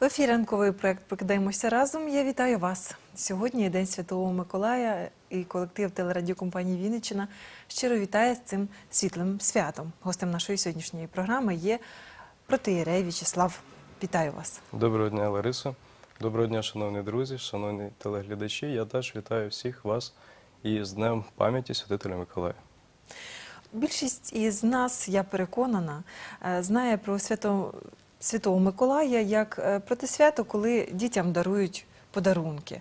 В ефірі ранковий проект Прокидаємося разом. Я вітаю вас. Сьогодні День Святого Миколая і колектив телерадіокомпанії Вінниччина щиро вітає з цим світлим святом. Гостем нашої сьогоднішньої програми є протиєрей В'ячеслав. Вітаю вас. Доброго дня, Лариса. Доброго дня, шановні друзі, шановні телеглядачі. Я теж вітаю всіх вас із Днем пам'яті Святителя Миколая. Більшість із нас, я переконана, е, знає про свято, Святого Миколая як е, про те свято, коли дітям дарують подарунки.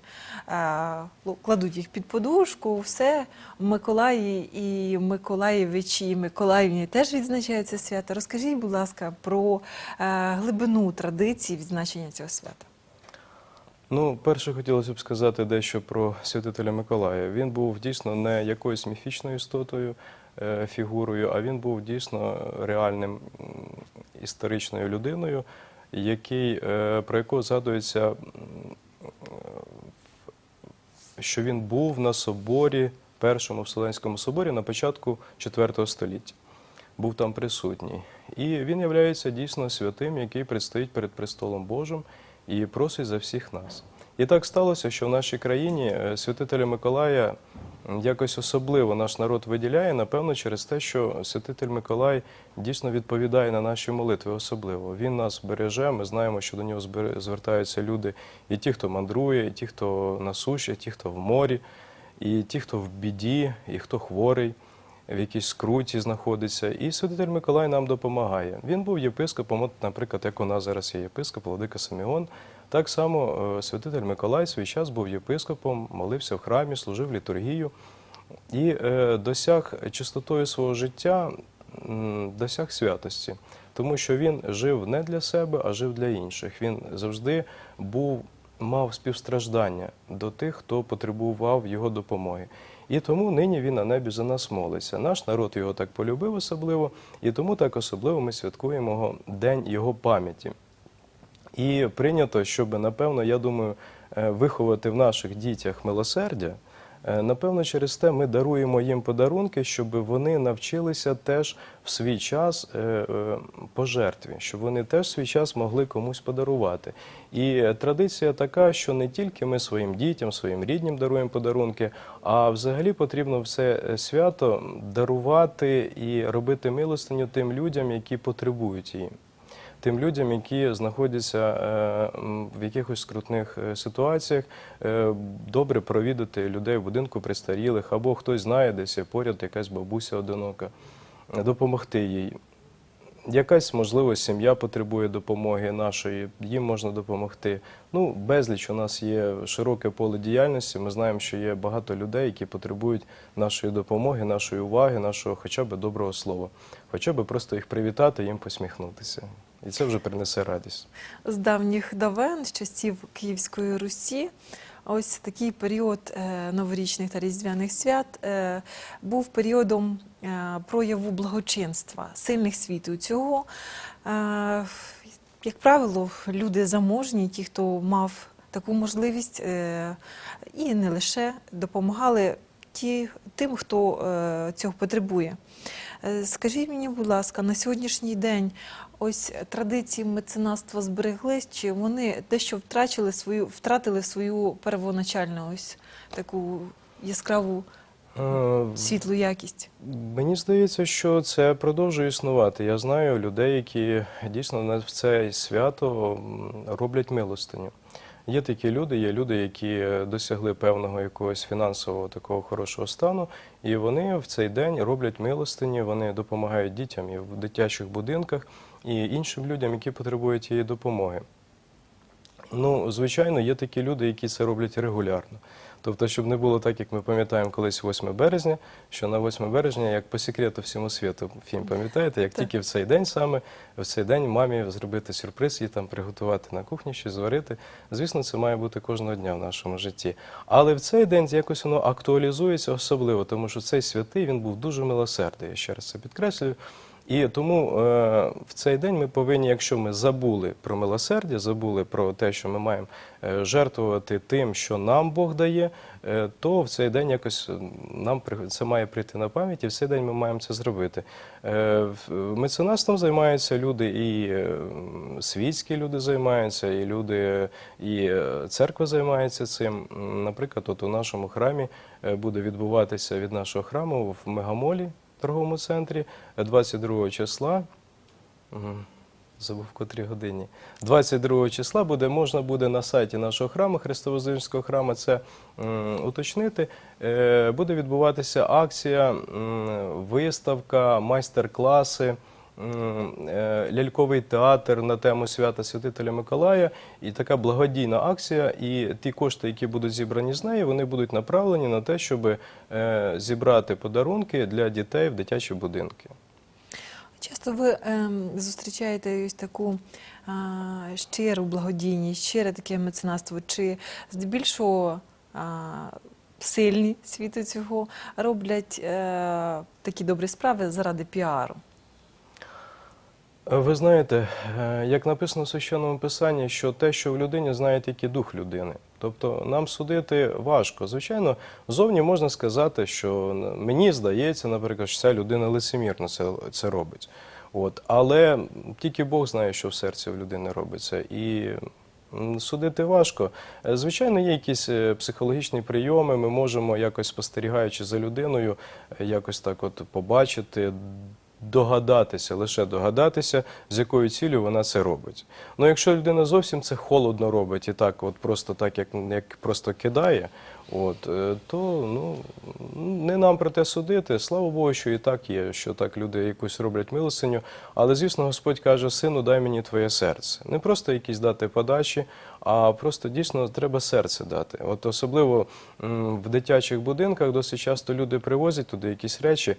Е, Кладуть їх під подушку, все. Миколаї і Миколаєвичі, і Миколаївні теж відзначають це свято. Розкажіть, будь ласка, про е, глибину традицій відзначення цього свята. Ну, перше хотілося б сказати дещо про святителя Миколая. Він був дійсно не якоюсь міфічною істотою, фігурою, а він був дійсно реальним історичною людиною, який, е, про якого згадується, е, що він був на соборі, першому Вселенському соборі на початку IV століття. Був там присутній. І він являється дійсно святим, який предстоїть перед престолом Божим і просить за всіх нас. І так сталося, що в нашій країні е, святителя Миколая якось особливо наш народ виділяє, напевно, через те, що святитель Миколай дійсно відповідає на наші молитви особливо. Він нас береже. Ми знаємо, що до нього звертаються люди, і ті, хто мандрує, і ті, хто на суші, і ті, хто в морі, і ті, хто в біді, і хто хворий в якійсь скруті знаходиться. І святитель Миколай нам допомагає. Він був єпископом, от, наприклад, як у нас зараз є єпископ, Владика Симеон. Так само е, святитель Миколай свій час був єпископом, молився в храмі, служив літургію і е, досяг чистотою свого життя, досяг святості, тому що він жив не для себе, а жив для інших. Він завжди був, мав співстраждання до тих, хто потребував його допомоги. І тому нині він на небі за нас молиться. Наш народ його так полюбив особливо, і тому так особливо ми святкуємо День його пам'яті. І прийнято, щоб, напевно, я думаю, е, виховати в наших дітях милосердя. Е, Напевно, через те ми даруємо їм подарунки, щоб вони навчилися теж в свій час е, пожертві, щоб вони теж в свій час могли комусь подарувати. І традиція така, що не тільки ми своїм дітям, своїм рідним даруємо подарунки, а взагалі потрібно все свято дарувати і робити милостиню тим людям, які потребують її тим людям, які знаходяться е, в якихось скрутних е, ситуаціях, е, добре провідати людей в будинку престарілих, або хтось знає, десь поряд якась бабуся одинока, допомогти їй. Якась, можливо, сім'я потребує допомоги нашої, їм можна допомогти. Ну, безліч у нас є широке поле діяльності. Ми знаємо, що є багато людей, які потребують нашої допомоги, нашої уваги, нашого хоча б доброго слова. Хоча б просто їх привітати, їм посміхнутися. І це вже принесе радість. з давніх давен, з часів Київської Русі. Ось такий період е, новорічних та різдвяних свят е, був періодом е, прояву благочинства, сильних світу цього. Як правило, люди заможні, ті, хто мав таку можливість, і не лише допомагали ті, тим, хто цього потребує. Скажіть мені, будь ласка, на сьогоднішній день ось традиції меценатства збереглись, чи вони дещо втрачили свою, втратили свою первоначальну ось таку яскраву Е, світлу якість? Мені здається, що це продовжує існувати. Я знаю людей, які дійсно на в це свято роблять милостиню. Є такі люди, є люди, які досягли певного якогось фінансового такого хорошого стану, і вони в цей день роблять милостині, вони допомагають дітям і в дитячих будинках і іншим людям, які потребують її допомоги. Ну, звичайно, є такі люди, які це роблять регулярно. Тобто, щоб не було так, як ми пам'ятаємо колись 8 березня, що на 8 березня, як по секрету всьому світу, фільм пам'ятаєте, як тільки в цей день саме, в цей день мамі зробити сюрприз і там приготувати на кухні щось зварити. Звісно, це має бути кожного дня в нашому житті. Але в цей день якось воно актуалізується особливо, тому що цей святий він був дуже милосердний. Я ще раз це підкреслюю. І тому е, в цей день ми повинні, якщо ми забули про милосердя, забули про те, що ми маємо е, жертвувати тим, що нам Бог дає, е, то в цей день якось нам це має прийти на пам'ять, і в цей день ми маємо це зробити. Е, Меценатством займаються люди і е, світські люди займаються, і люди, і е, церква займається цим. Наприклад, от у нашому храмі е, буде відбуватися від нашого храму в Мегамолі, торговому центрі, е, 22 числа. Забув котрій годині. 22 числа буде, можна буде на сайті нашого храму, Христовоздвиженського храму, це м, уточнити. Е, буде відбуватися акція, м, виставка, майстер-класи, ляльковий театр на тему свята Святителя Миколая. І така благодійна акція. І ті кошти, які будуть зібрані з неї, вони будуть направлені на те, щоб е, зібрати подарунки для дітей в дитячі будинки. Часто ви ем, зустрічаєте ось таку щиру благодійність, щире таке меценатство, чи здебільшого а, сильні світу цього роблять е, такі добрі справи заради піару? Ви знаєте, е, як написано в священному писанні, що те, що в людині, знає тільки дух людини. Тобто нам судити важко. Звичайно, зовні можна сказати, що мені здається, наприклад, що ця людина лицемірно це, це робить. От. Але тільки Бог знає, що в серці в людини робиться. І судити важко. Е, Звичайно, є якісь е, психологічні прийоми. Ми можемо якось спостерігаючи за людиною, е, якось так от побачити, догадатися, лише догадатися, з якою цілею вона це робить. Ну, якщо людина зовсім це холодно робить і так, от просто так, як, як просто кидає, от, е, то ну, не нам про те судити. Слава Богу, що і так є, що так люди якусь роблять милостиню. Але, звісно, Господь каже, сину, дай мені твоє серце. Не просто якісь дати подачі, а просто дійсно треба серце дати. От особливо в дитячих будинках досить часто люди привозять туди якісь речі,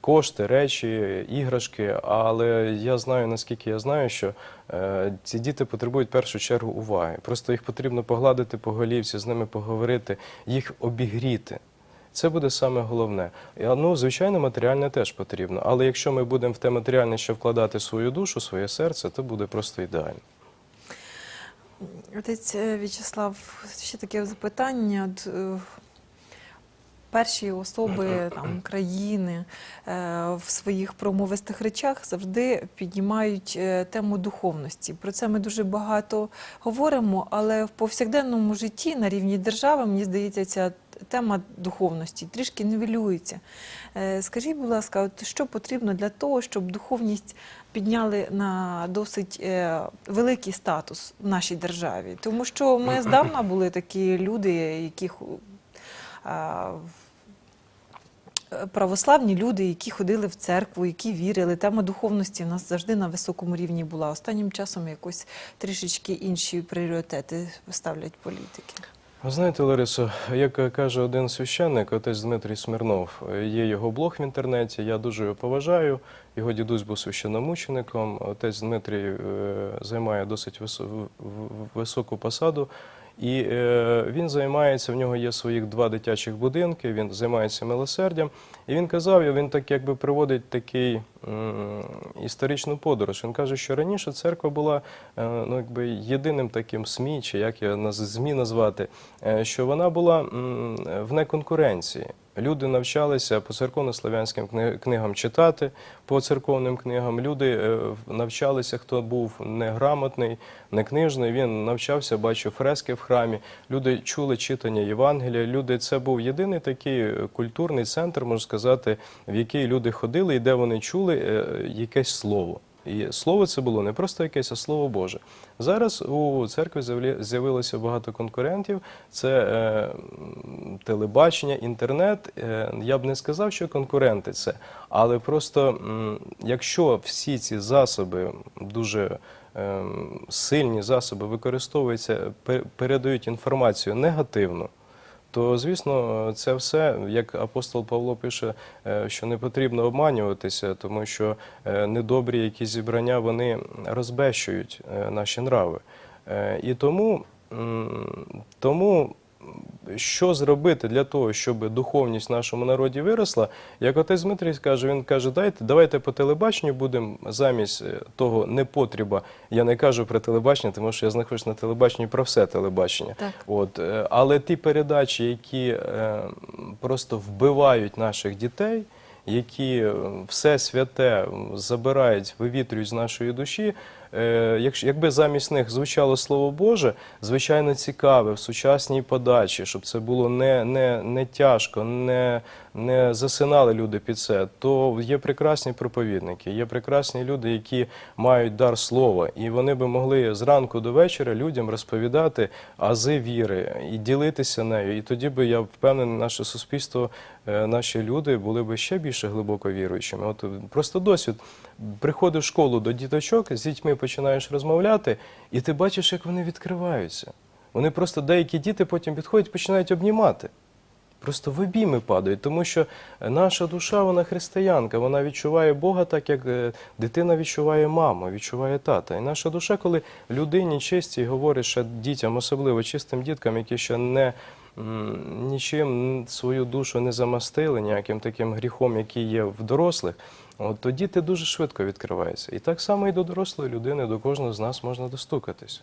кошти, речі, іграшки. Але я знаю, наскільки я знаю, що е, ці діти потребують першу чергу уваги. Просто їх потрібно погладити по голівці, з ними поговорити, їх обігріти. Це буде саме головне. Ну, звичайно, матеріальне теж потрібно. Але якщо ми будемо в те матеріальне ще вкладати свою душу, своє серце, то буде просто ідеально. Отець е, В'ячеслав, ще таке запитання. Перші особи там, країни е, в своїх промовистих речах завжди піднімають е, тему духовності. Про це ми дуже багато говоримо, але в повсякденному житті на рівні держави, мені здається, ця тема духовності трішки нівелюється. Е, Скажіть, будь ласка, от що потрібно для того, щоб духовність підняли на досить великий статус в нашій державі? Тому що ми здавна були такі люди, яких православні люди, які ходили в церкву, які вірили. Тема духовності в нас завжди на високому рівні була. Останнім часом якось трішечки інші пріоритети ставлять політики. Ви знаєте, Ларисо, як каже один священник, отець Дмитрій Смирнов, є його блог в інтернеті, я дуже його поважаю. Його дідусь був священномучеником. Отець Дмитрій е, займає досить високу посаду. І е, він займається, в нього є своїх два дитячих будинки, він займається милосердям. І він казав, він так якби приводить такий м, історичну подорож. Він каже, що раніше церква була е, ну, якби єдиним таким СМІ, чи як я наз- ЗМІ назвати, е, що вона була м, в неконкуренції. Люди навчалися по церковно-славянським книгам читати, по церковним книгам. Люди е, навчалися, хто був неграмотний, не книжний. Він навчався, бачив фрески в храмі. Люди чули читання Євангелія. Люди, це був єдиний такий е, культурний центр, можна сказати, в який люди ходили і де вони чули е, якесь слово. І слово це було не просто якесь, а слово Боже. Зараз у церкві з'явилося багато конкурентів. Це е, телебачення, інтернет. Е, я б не сказав, що конкуренти це, але просто м, якщо всі ці засоби дуже е, сильні засоби використовуються, пе- передають інформацію негативно. То, звісно, це все, як апостол Павло пише, е, що не потрібно обманюватися, тому що е, недобрі якісь зібрання вони розбещують е, наші нрави. І тому, тому що зробити для того, щоб духовність в нашому народі виросла, як отець Дмитрій каже, він каже, дайте, давайте по телебаченню будемо замість е, того непотріба. Я не кажу про телебачення, тому що я знаходжусь на телебаченні про все телебачення. Так. От, е, але ті передачі, які е, просто вбивають наших дітей, які е, все святе забирають, вивітрюють з нашої душі. Е, Якби замість них звучало Слово Боже, звичайно цікаве в сучасній подачі, щоб це було не, не, не тяжко, не, не засинали люди під це, то є прекрасні проповідники, є прекрасні люди, які мають дар слова, і вони би могли зранку до вечора людям розповідати ази віри і ділитися нею. І тоді би я впевнений, наше суспільство, е, наші люди були б ще більше глибоко віруючими. От е, просто досвід. Приходиш в школу до діточок, з дітьми починаєш розмовляти, і ти бачиш, як вони відкриваються. Вони просто деякі діти потім підходять, починають обнімати. Просто в обійми падають, тому що наша душа, вона християнка, вона відчуває Бога так, як е, дитина відчуває маму, відчуває тата. І наша душа, коли людині чистій говорить ще дітям, особливо чистим діткам, які ще не нічим свою душу не замастили, ніяким таким гріхом, який є в дорослих, от тоді ти дуже швидко відкривається. І так само і до дорослої людини, до кожного з нас можна достукатись.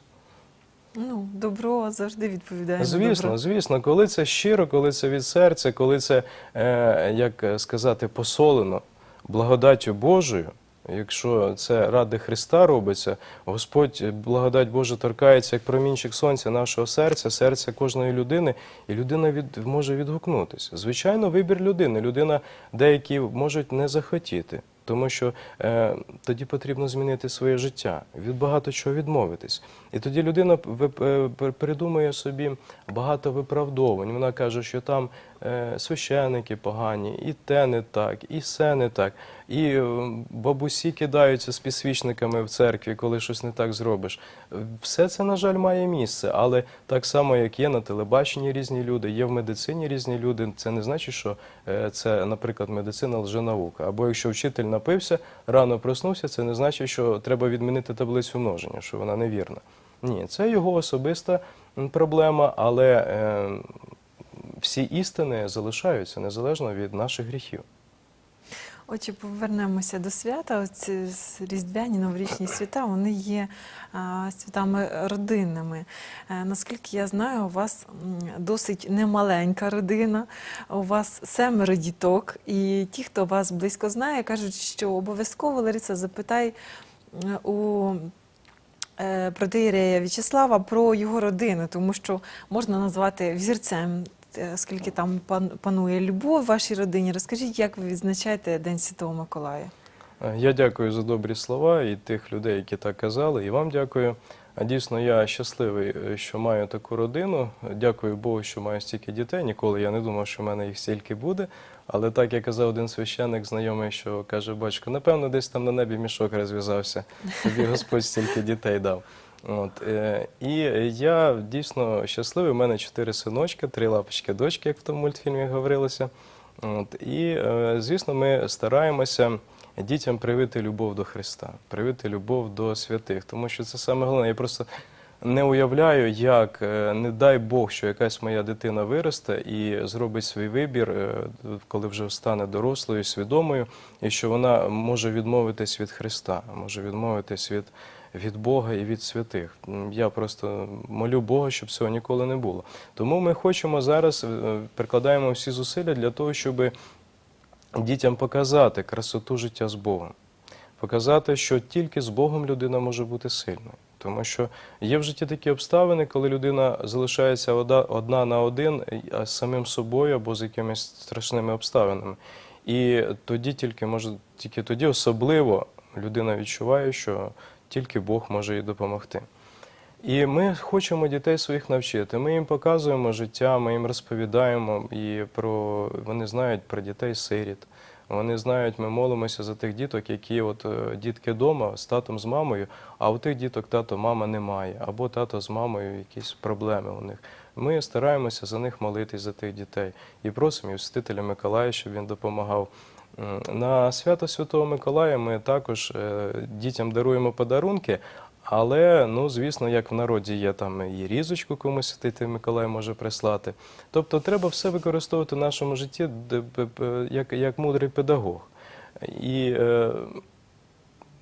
Ну, добро завжди відповідає. на Звісно, добро. звісно, коли це щиро, коли це від серця, коли це, е, як сказати, посолено благодаттю Божою. Якщо це ради Христа робиться, Господь е, благодать Божа торкається як промінчик сонця нашого серця, серця кожної людини, і людина від, може відгукнутися. Звичайно, вибір людини. Людина деякі можуть не захотіти. Тому що е, тоді потрібно змінити своє життя, від багато чого відмовитись. І тоді людина е, придумує собі багато виправдовувань. Вона каже, що там е, священики погані, і те не так, і все не так. І е, бабусі кидаються з підсвічниками в церкві, коли щось не так зробиш. Е, Все це, на жаль, має місце, але так само, як є на телебаченні різні люди, є в медицині різні люди. Це не значить, що е, це, наприклад, медицина лженаука. Або якщо вчитель напився, рано проснувся, це не значить, що треба відмінити таблицю множення, що вона невірна. Ні, це його особиста проблема, але е, всі істини залишаються незалежно від наших гріхів. Отже, повернемося до свята. Оці різдвяні новорічні свята вони є а, святами родинними. Е, наскільки я знаю, у вас досить немаленька родина, у вас семеро діток, і ті, хто вас близько знає, кажуть, що обов'язково Лариса, запитай у е, протиєрея В'ячеслава про його родину, тому що можна назвати взірцем, е, оскільки там пан- панує любов в вашій родині. Розкажіть, як ви відзначаєте День Святого Миколая? Е, Я дякую за добрі слова і тих людей, які так казали, і вам дякую. А Дійсно, я щасливий, е, що маю таку родину. Дякую Богу, що маю стільки дітей. Ніколи я не думав, що в мене їх стільки буде. Але так як казав один священник, знайомий, що каже, батько, напевно, десь там на небі мішок розв'язався. Тобі Господь стільки дітей дав. От, е, і я дійсно щасливий. У мене чотири синочки, три лапочки дочки, як в тому мультфільмі говорилося. От, і, е, звісно, ми стараємося дітям привити любов до Христа, привити любов до святих, тому що це саме головне. Я просто не уявляю, як е, не дай Бог, що якась моя дитина виросте і зробить свій вибір, е, коли вже стане дорослою, свідомою, і що вона може відмовитись від Христа, може відмовитись від. Від Бога і від святих. Я просто молю Бога, щоб цього ніколи не було. Тому ми хочемо зараз е, прикладаємо всі зусилля для того, щоб дітям показати красоту життя з Богом, показати, що тільки з Богом людина може бути сильною. Тому що є в житті такі обставини, коли людина залишається одна на один а з самим собою або з якимись страшними обставинами. І тоді тільки може, тільки тоді особливо людина відчуває, що тільки Бог може їй допомогти. І ми хочемо дітей своїх навчити. Ми їм показуємо життя, ми їм розповідаємо і про вони знають про дітей сиріт. Вони знають, ми молимося за тих діток, які от е, дітки вдома з татом, з мамою, а у тих діток тато, мама немає, або тато з мамою якісь проблеми у них. Ми стараємося за них молитись за тих дітей і просимо і святителя Миколая, щоб він допомагав. На свято Святого Миколая ми також е, дітям даруємо подарунки, але, ну, звісно, як в народі є там і різочку комусь Святий Миколай може прислати. Тобто треба все використовувати в нашому житті як, як мудрий педагог. І е,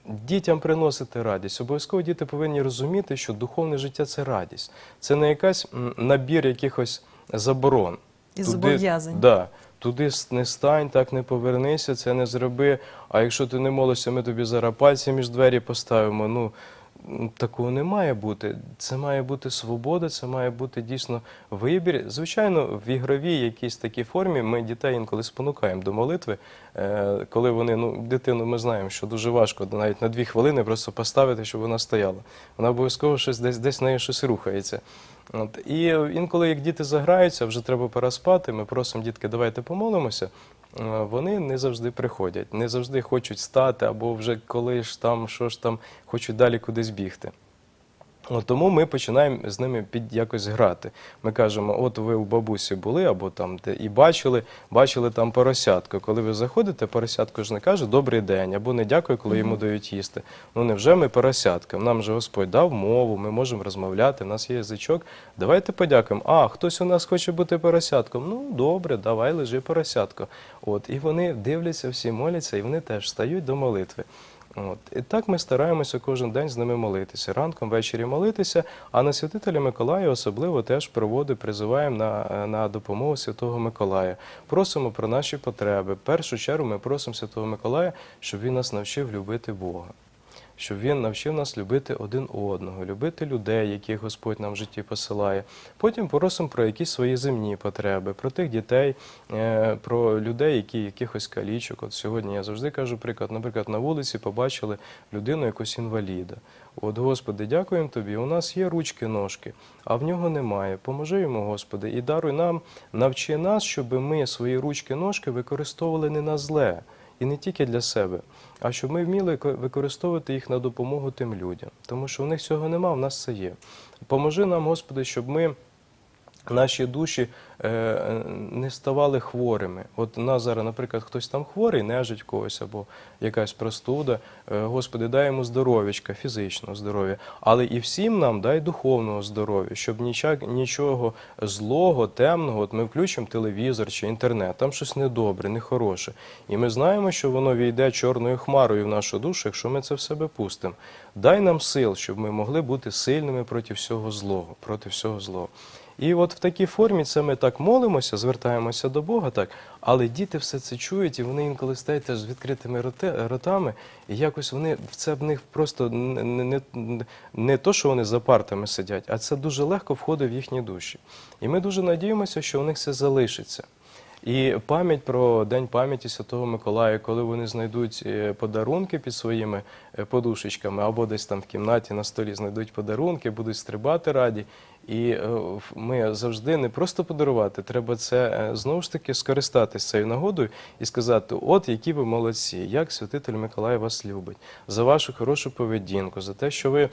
дітям приносити радість. Обов'язково діти повинні розуміти, що духовне життя це радість. Це не якась набір якихось заборон. І зобов'язань. Да. Туди не стань, так не повернися, це не зроби. А якщо ти не молишся, ми тобі зараз пальці між двері поставимо. Ну, такого не має бути. Це має бути свобода, це має бути дійсно вибір. Звичайно, в ігровій якійсь такій формі ми дітей інколи спонукаємо до молитви. Е, Коли вони, ну, дитину ми знаємо, що дуже важко навіть на дві хвилини просто поставити, щоб вона стояла. Вона обов'язково щось десь десь в неї щось рухається. От. І інколи, як діти заграються, вже треба пора спати, ми просимо дітки, давайте помолимося. Е, Вони не завжди приходять, не завжди хочуть стати, або вже коли ж там, що ж там, хочуть далі кудись бігти. От тому ми починаємо з ними під якось грати. Ми кажемо, от ви у бабусі були, або там де і бачили, бачили там поросятко. Коли ви заходите, поросятко ж не каже добрий день, або не дякую, коли йому дають їсти. Ну невже ми поросятка? Нам же Господь дав мову, ми можемо розмовляти, у нас є язичок. Давайте подякуємо. А, хтось у нас хоче бути поросятком. Ну добре, давай лежи поросятко. От і вони дивляться, всі моляться, і вони теж стають до молитви. От. І так ми стараємося кожен день з ними молитися. Ранком, ввечері молитися, а на святителя Миколая особливо теж проводи призиваємо на, на допомогу Святого Миколая. Просимо про наші потреби. В першу чергу ми просимо Святого Миколая, щоб він нас навчив любити Бога. Щоб він навчив нас любити один одного, любити людей, яких Господь нам в житті посилає. Потім просимо про якісь свої земні потреби, про тих дітей, е, про людей, які якихось калічок. От сьогодні я завжди кажу приклад. Наприклад, на вулиці побачили людину якось інваліда. От, Господи, дякуємо тобі. У нас є ручки, ножки, а в нього немає. Поможи йому, Господи, і даруй нам, навчи нас, щоб ми свої ручки, ножки використовували не на зле. І не тільки для себе, а щоб ми вміли ко- використовувати їх на допомогу тим людям. Тому що в них цього нема, в нас це є. Поможи нам, Господи, щоб ми наші душі е, не ставали хворими. От у нас зараз, наприклад, хтось там хворий, нежить когось або якась простуда. Е, Господи, дай йому здоров'ячка, фізичного здоров'я, але і всім нам дай духовного здоров'я, щоб нічого злого, темного, от ми включимо телевізор чи інтернет, там щось недобре, нехороше. І ми знаємо, що воно війде чорною хмарою в нашу душу, якщо ми це в себе пустимо. Дай нам сил, щоб ми могли бути сильними проти всього злого, проти всього злого. І от в такій формі це ми так молимося, звертаємося до Бога, так, але діти все це чують, і вони інколи стають теж з відкритими ротами, і якось вони це в них просто не, не, не, то, що вони за партами сидять, а це дуже легко входить в їхні душі. І ми дуже надіємося, що у них це залишиться. І пам'ять про День пам'яті Святого Миколая, коли вони знайдуть е, подарунки під своїми е, подушечками, або десь там в кімнаті на столі знайдуть подарунки, будуть стрибати раді. І е, ми завжди не просто подарувати, треба це е, знову ж таки скористатися цією нагодою і сказати: от які ви молодці, як святитель Миколай вас любить, за вашу хорошу поведінку, за те, що ви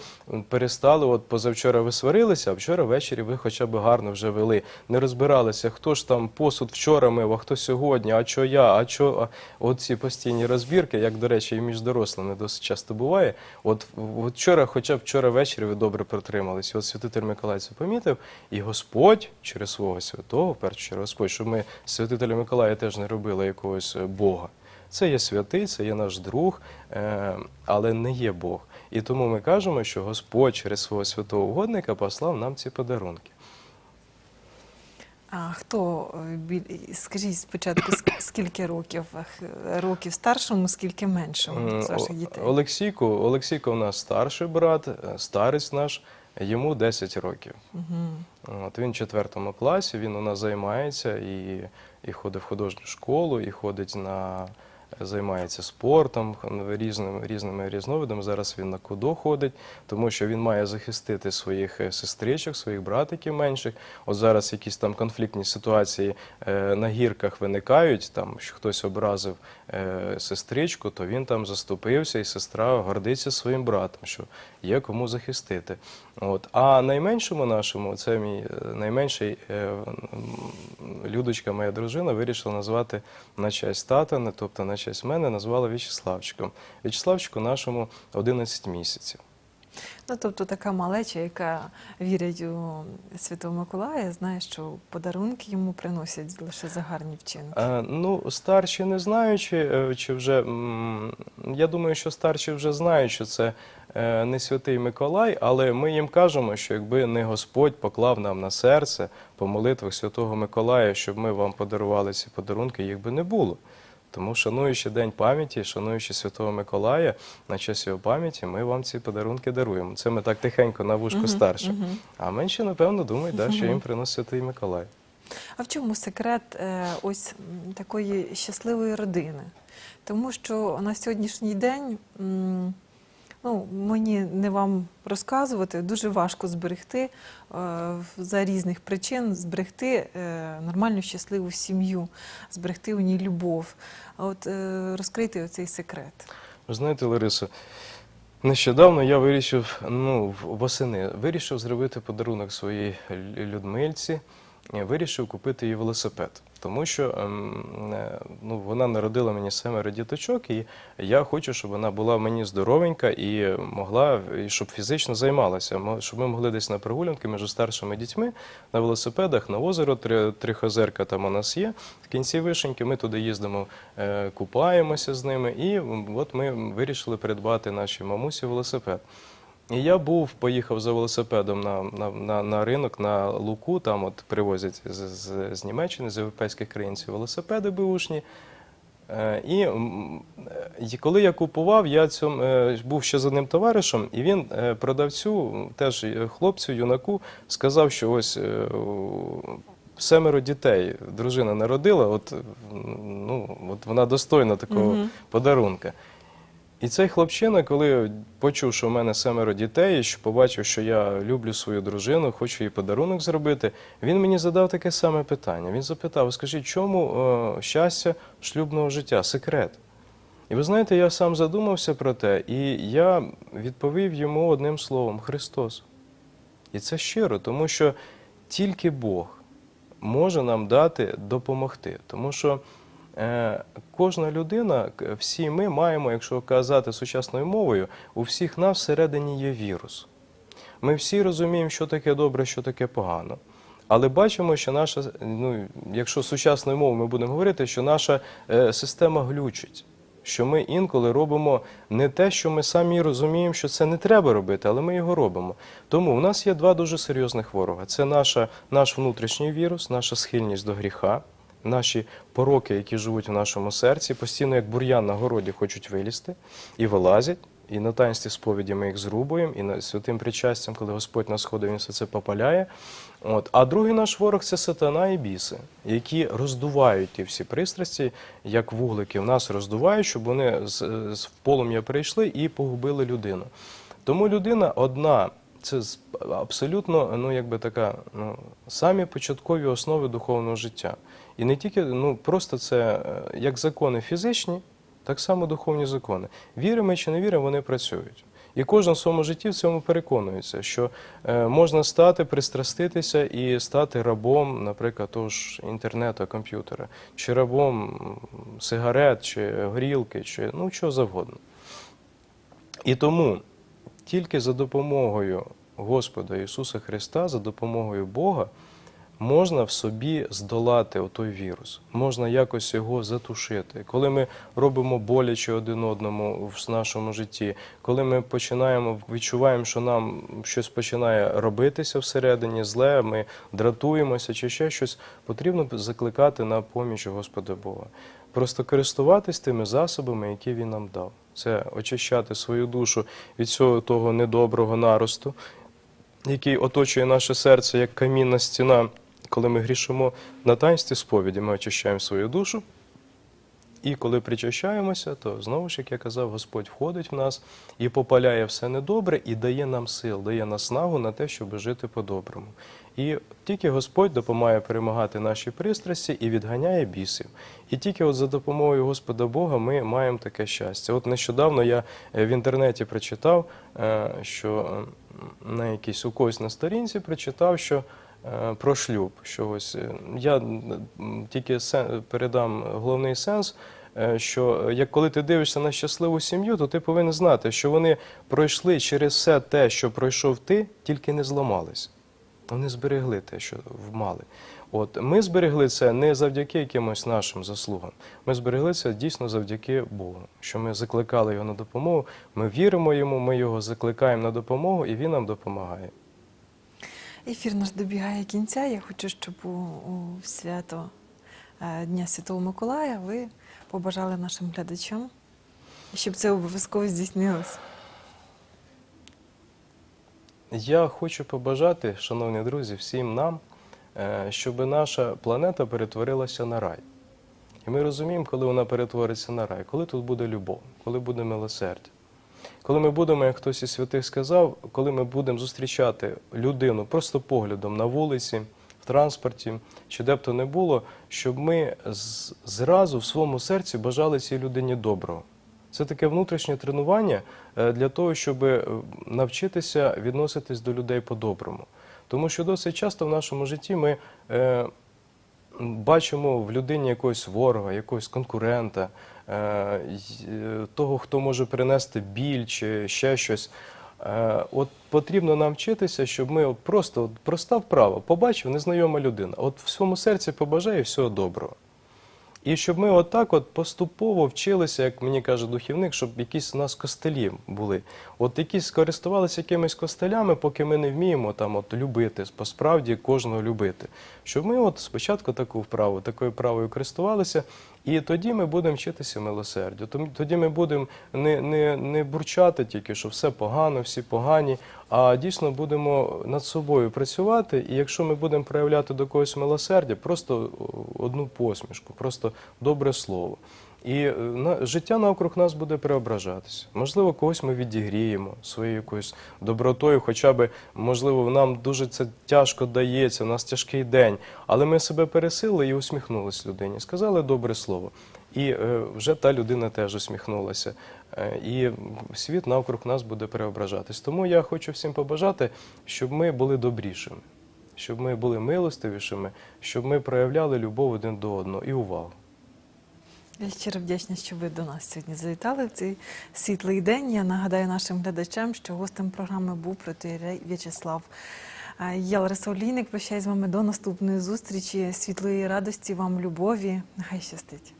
перестали, от позавчора ви сварилися, а вчора ввечері ви хоча б гарно вже вели, не розбиралися, хто ж там посуд вчора мив, а хто сьогодні, а що я, а що а от ці постійні розбірки, як до речі, і між дорослими досить часто буває. От, вчора, хоча б вчора ввечері ви добре протрималися. От святитель Миколай це помітив, і Господь через свого святого, в першу чергу Господь, щоб ми святителя Миколая теж не робили якогось е, Бога. Це є святий, це є наш друг, е, але не є Бог. І тому ми кажемо, що Господь через свого святого угодника послав нам ці подарунки. А хто е, скажіть спочатку, скільки років? Років старшому, скільки меншому з ваших дітей? Олексійко, Олексійко у нас старший брат, старець наш, йому 10 років. Мгм. От він в четвертому класі, він у нас займається і, і ходить в художню школу, і ходить на займається спортом, різними, різними різновидами. Зараз він на кудо ходить, тому що він має захистити своїх е, сестричок, своїх братиків менших. От зараз якісь там конфліктні ситуації е, на гірках виникають, там що хтось образив е, сестричку, то він там заступився, і сестра гордиться своїм братом, що є кому захистити. От. А найменшому нашому, це мій е, найменший е, Людочка, моя дружина, вирішила назвати на честь тата, тобто на честь мене, назвала В'ячеславчиком. В'ячеславчику нашому 11 місяців. Ну, тобто така малеча, яка вірить у Святого Миколая, знає, що подарунки йому приносять лише за гарні вчинки. Е, Ну, старші не знаючи, е, чи вже я думаю, що старші вже знають, що це е, не святий Миколай, але ми їм кажемо, що якби не Господь поклав нам на серце по молитвах Святого Миколая, щоб ми вам подарували ці подарунки, їх би не було. Тому, шануючи День пам'яті, шануючи Святого Миколая, на честь його пам'яті, ми вам ці подарунки даруємо. Це ми так тихенько на вушку старше. А менші, напевно, думають, да, що їм приносить Святий Миколай. А в чому секрет е, ось такої щасливої родини? Тому що на сьогоднішній день, ну, мені не вам розказувати, дуже важко зберегти е, за різних причин, зберегти е, нормальну щасливу сім'ю, зберегти у ній любов. А от е, розкрити оцей секрет. Ви знаєте, Ларисо, нещодавно я вирішив, ну, восени, вирішив зробити подарунок своїй Людмильці, вирішив купити їй велосипед. Тому що ем, е, ну, вона народила мені семеро діточок, і я хочу, щоб вона була мені здоровенька і могла, і щоб фізично займалася, щоб ми могли десь на прогулянки між старшими дітьми на велосипедах, на озеро, три, Трихозерка там у нас є. В кінці вишеньки ми туди їздимо, е, купаємося з ними, і от ми вирішили придбати нашій мамусі велосипед. І я був, поїхав за велосипедом на, на, на, на ринок, на Луку, там от привозять з, з, з Німеччини, з європейських країн ці велосипеди беушні. Е, І, і коли я купував, я цьому, е, був ще з одним товаришем, і він е, продавцю, теж хлопцю, юнаку, сказав, що ось семеро дітей дружина народила, от, ну, от вона достойна такого Мгм. подарунка. І цей хлопчина, коли почув, що в мене семеро дітей, що побачив, що я люблю свою дружину, хочу їй подарунок зробити, він мені задав таке саме питання. Він запитав: скажіть, чому е, щастя шлюбного життя, секрет? І ви знаєте, я сам задумався про те, і я відповів йому одним словом Христос. І це щиро, тому що тільки Бог може нам дати допомогти. Тому що кожна людина, всі ми маємо, якщо казати сучасною мовою, у всіх нас всередині є вірус. Ми всі розуміємо, що таке добре, що таке погано. Але бачимо, що наша, ну, якщо сучасною мовою ми будемо говорити, що наша е, система глючить. Що ми інколи робимо не те, що ми самі розуміємо, що це не треба робити, але ми його робимо. Тому у нас є два дуже серйозних ворога: це наша, наш внутрішній вірус, наша схильність до гріха, наші пороки, які живуть в нашому серці, постійно як бур'ян на городі хочуть вилізти і вилазять. І на таїнстві сповіді ми їх зрубуємо, і на святим причастям, коли Господь нас ходить, він все це попаляє. От. А другий наш ворог це сатана і біси, які роздувають ті всі пристрасті, як вуглики в нас роздувають, щоб вони з, з полум'я прийшли і погубили людину. Тому людина одна. Це абсолютно ну, якби така, ну, самі початкові основи духовного життя. І не тільки ну, просто це е, як закони фізичні, так само духовні закони. Віримо чи не віримо, вони працюють. І кожен в своєму житті в цьому переконується, що е, можна стати, пристраститися і стати рабом, наприклад, того ж інтернету, комп'ютера, чи рабом сигарет, чи горілки, чи ну чого завгодно. І тому тільки за допомогою Господа Ісуса Христа, за допомогою Бога, можна в собі здолати отой вірус, можна якось його затушити. Коли ми робимо боляче один одному в нашому житті, коли ми починаємо відчуваємо, що нам щось починає робитися всередині, зле, ми дратуємося чи ще щось, потрібно закликати на поміч Господа Бога. Просто користуватись тими засобами, які він нам дав. Це очищати свою душу від всього того недоброго наросту, який оточує наше серце як камінна стіна. Коли ми грішимо на таїнстві сповіді, ми очищаємо свою душу. І коли причащаємося, то знову ж, як я казав, Господь входить в нас і попаляє все недобре, і дає нам сил, дає наснагу на те, щоб жити по-доброму. І тільки Господь допомагає перемагати наші пристрасті і відганяє бісів. І тільки от за допомогою Господа Бога ми маємо таке щастя. От нещодавно я е, в інтернеті прочитав, е, що е, на якійсь у когось на сторінці прочитав, що про шлюб. Що ось е, я тільки передам головний сенс. е, що е, як коли ти дивишся на щасливу сім'ю, то ти повинен знати, що вони пройшли через все те, що пройшов ти, тільки не зламались. Вони зберегли те, що мали. От ми зберегли це не завдяки якимось нашим заслугам. Ми зберегли це дійсно завдяки Богу, що ми закликали його на допомогу. Ми віримо йому, ми його закликаємо на допомогу, і він нам допомагає. Ефір наш добігає кінця. Я хочу, щоб у, у свято е, Дня Святого Миколая ви побажали нашим глядачам, щоб це обов'язково здійснилось. Я хочу побажати, шановні друзі, всім нам, е, щоб наша планета перетворилася на рай. І ми розуміємо, коли вона перетвориться на рай, коли тут буде любов, коли буде милосердя. Коли ми будемо, як хтось із святих сказав, коли ми будемо зустрічати людину просто поглядом на вулиці, в транспорті, чи де б то не було, щоб ми зразу в своєму серці бажали цій людині доброго. Це таке внутрішнє тренування е, для того, щоб е, навчитися відноситись до людей по-доброму. Тому що досить часто в нашому житті ми е, бачимо в людині якогось ворога, якогось конкурента, того, хто може принести біль чи ще щось. Е, От потрібно нам вчитися, щоб ми просто проста вправа, побачив незнайома людина. От в своєму серці побажаю всього доброго. І щоб ми отак от поступово вчилися, як мені каже духівник, щоб якісь у нас костелі були. От якісь користувалися якимись костелями, поки ми не вміємо там от любити, по-справді кожного любити. Щоб ми от спочатку таку вправу, такою вправою користувалися, і тоді ми будемо вчитися милосердю. Тоді ми будемо не, не, не бурчати тільки, що все погано, всі погані, а дійсно будемо над собою працювати. І якщо ми будемо проявляти до когось милосердя, просто одну посмішку, просто добре слово. І е, на, життя навкруг нас буде преображатися. Можливо, когось ми відігріємо своєю якоюсь добротою, хоча б, можливо, нам дуже це тяжко дається, у нас тяжкий день, але ми себе пересили і усміхнулись людині, сказали добре слово. І е, вже та людина теж усміхнулася. Е, і світ навкруг нас буде преображатись. Тому я хочу всім побажати, щоб ми були добрішими, щоб ми були милостивішими, щоб ми проявляли любов один до одного і увагу. Я щиро вдячна, що ви до нас сьогодні завітали в цей світлий день. Я нагадаю нашим глядачам, що гостем програми був протирей В'ячеслав. А Я Лариса Олійник, прощаюсь з вами до наступної зустрічі. Світлої радості вам, любові. Нехай щастить.